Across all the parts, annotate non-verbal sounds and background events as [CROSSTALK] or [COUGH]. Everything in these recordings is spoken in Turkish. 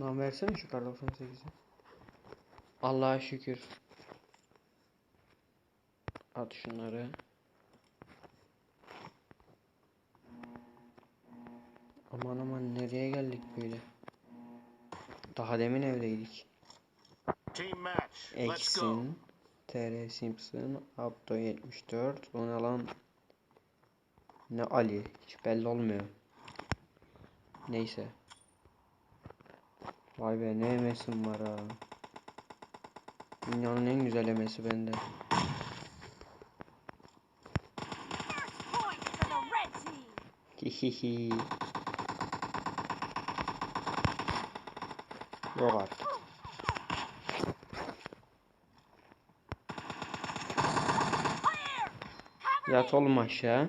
Lan versene şu kar 98'i. Allah'a şükür. At şunları. Aman aman nereye geldik böyle? Daha demin evdeydik. Eksin. TR Simpson. Abdo 74. O ne lan? Ne Ali? Hiç belli olmuyor. Neyse. Vay be ne emesim var ha. Dünyanın en güzel emesi bende. Hihihi. Yok artık. Yat oğlum aşağı.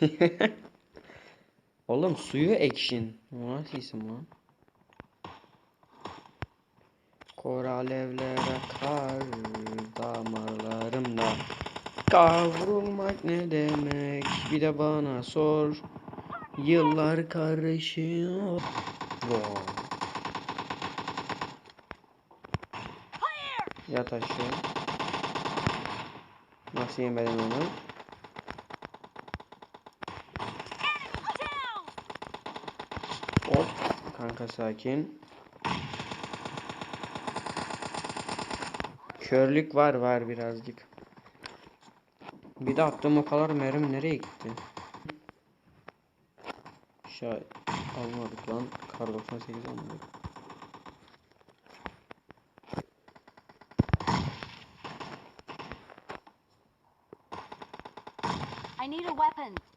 [LAUGHS] oğlum suyu ekşin. Nasıl isim lan? Kor alevler akar damarlarımda. Kavrulmak ne demek? Bir de bana sor. Yıllar karışıyor. Wow. Yat aşağı. Nasıl yemedin onu? Hop. Kanka sakin. Körlük var var birazcık. Bir de attığım o kadar mermi nereye gitti? Şay almadık lan. Kar 98 almadık. I need a weapon.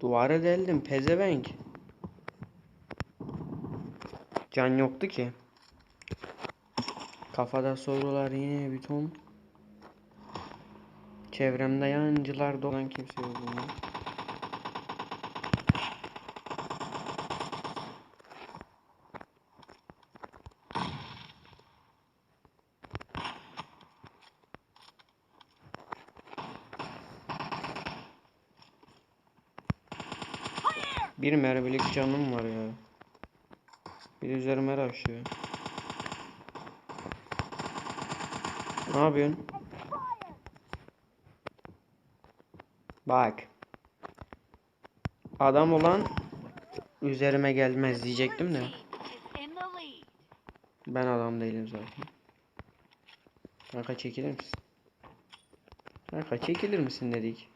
Duvara deldim pezevenk. Can yoktu ki. Kafada sorular yine bir ton. Çevremde yancılar dolan kimse yok. Bir mermilik canım var ya. Bir üzerime raşlıyor. Ne yapıyorsun? Bak. Adam olan üzerime gelmez diyecektim de. Ben adam değilim zaten. Kanka çekilir misin? Kanka çekilir misin dedik.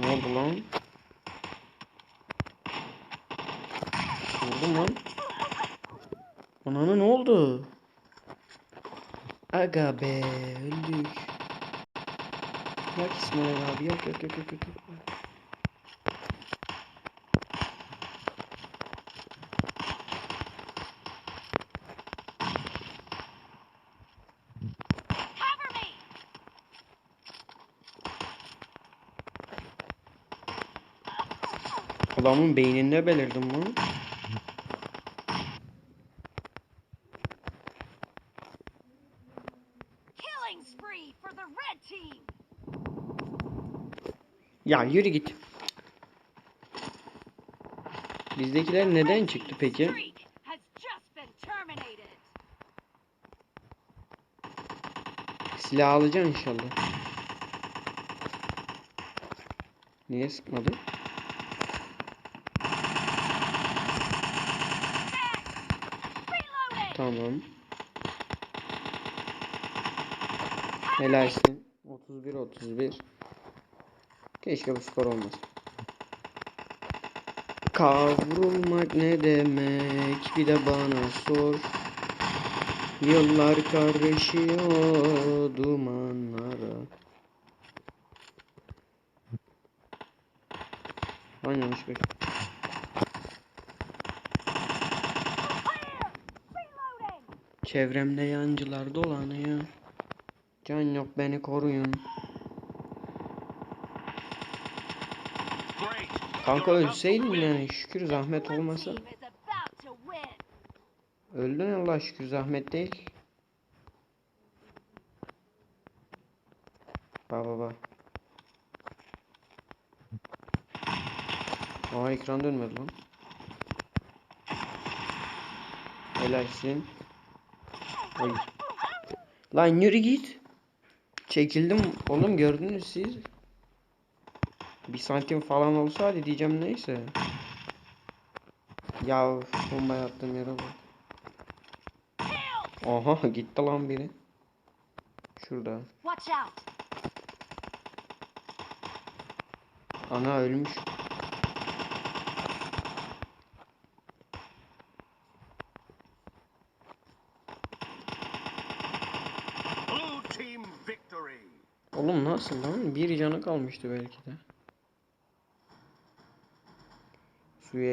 Ne oldu lan? Vurdum lan. Ananı ne oldu? Aga be öldük. Yak İsmail abi yak yak yak yak yak. Adamın beyninde belirdim team. Ya yürü git. Bizdekiler neden çıktı peki? Silah alacaksın inşallah. Niye sıkmadı? Tamam. Helalsin. 31 31. Keşke bu skor olmaz. Kavrulmak ne demek? Bir de bana sor. Yıllar karışıyor dumanlara. Oynamış bir. Çevremde yancılar dolanıyor. Can yok beni koruyun. Kanka ölseydin yani şükür zahmet olmasa. Öldün Allah şükür zahmet değil. Bak bak bak. Aa ekran dönmedi lan. Helalsin. Oy. Lan yürü git. Çekildim oğlum gördünüz siz. Bir santim falan olsaydı diyeceğim neyse. Ya bomba attım yere bak. Aha gitti lan biri. Şurada. Ana ölmüş. Oğlum nasıl lan? Bir canı kalmıştı belki de.